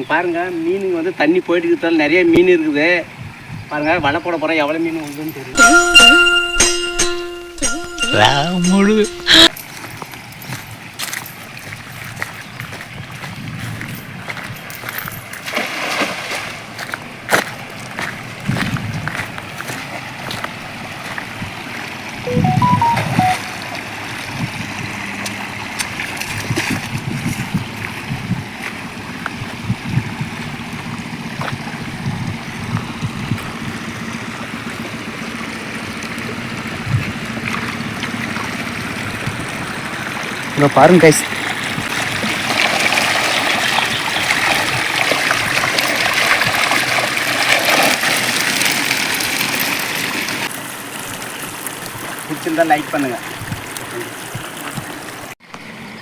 அங்கே பாருங்க மீனுங்க வந்து தண்ணி போயிட்டு இருக்கிறதால நிறைய மீன் இருக்குது. பாருங்க வலை போட போகிறேன் எவ்வளோ மீன் உண்டுன்னு தெரியும் இங்கே பாருங்க கைஸ் பிடிச்சிருந்தா லைக் பண்ணுங்க.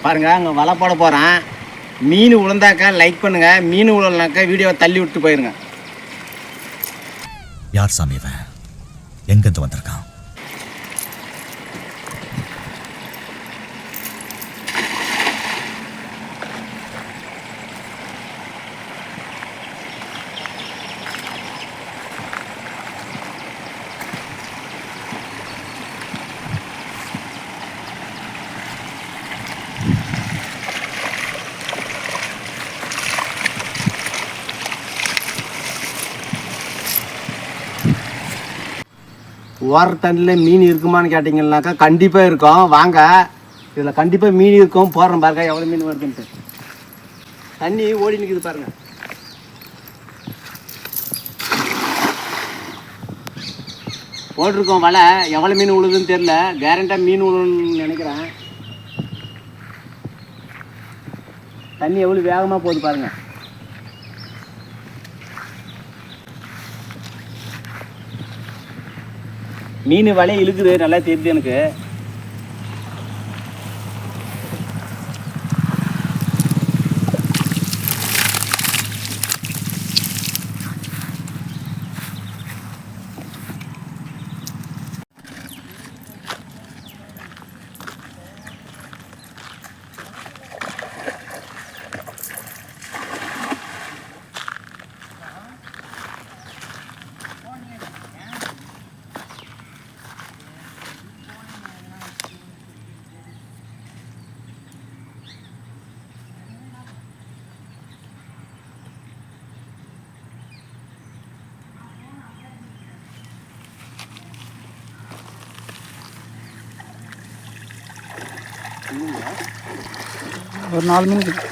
பாருங்க அங்கே வலை போட போகிறேன் மீன் விழுந்தாக்கா லைக் பண்ணுங்க. மீன் விழலனாக்கா வீடியோவை தள்ளி விட்டு போயிருங்க. யார் சாமி இவன்? எங்கிருந்து வந்திருக்கான்? ஓர தண்ணியில் மீன் இருக்குமான்னு கேட்டிங்கன்னாக்கா கண்டிப்பாக இருக்கும். வாங்க. இதில் கண்டிப்பாக மீன் இருக்கும். போடுறோம் பாருங்க எவ்வளோ மீன் வருதுன்ட்டு. தண்ணி ஓடி நிற்குது பாருங்க. போட்டிருக்கோம் வலை. எவ்வளோ மீன் உழுதுன்னு தெரில கேரண்டாக மீன் உழுன்னு நினைக்கிறேன். தண்ணி எவ்வளோ வேகமாக போகுது பாருங்கள் மீன் வலையை இழுக்குது நல்லா தெரியுது எனக்கு. ஒரு நாலு மீன் இருக்கு.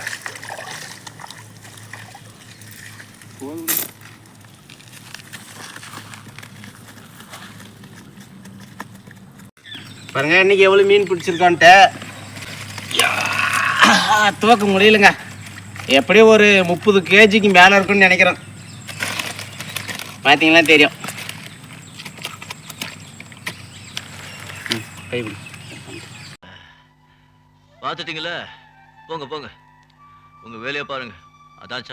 பாருங்க இன்னைக்கு எவ்வளோ மீன் பிடிச்சிருக்கான்ட்டு துவக்க முடியலங்க எப்படியும் ஒரு முப்பது கேஜிக்கு மேலே இருக்குன்னு நினைக்கிறேன் பார்த்தீங்கன்னா தெரியும் ம், கை பிடி. பார்த்துட்டீங்களே? போங்க போங்க. உங்க வேலையை பாருங்க. அதான்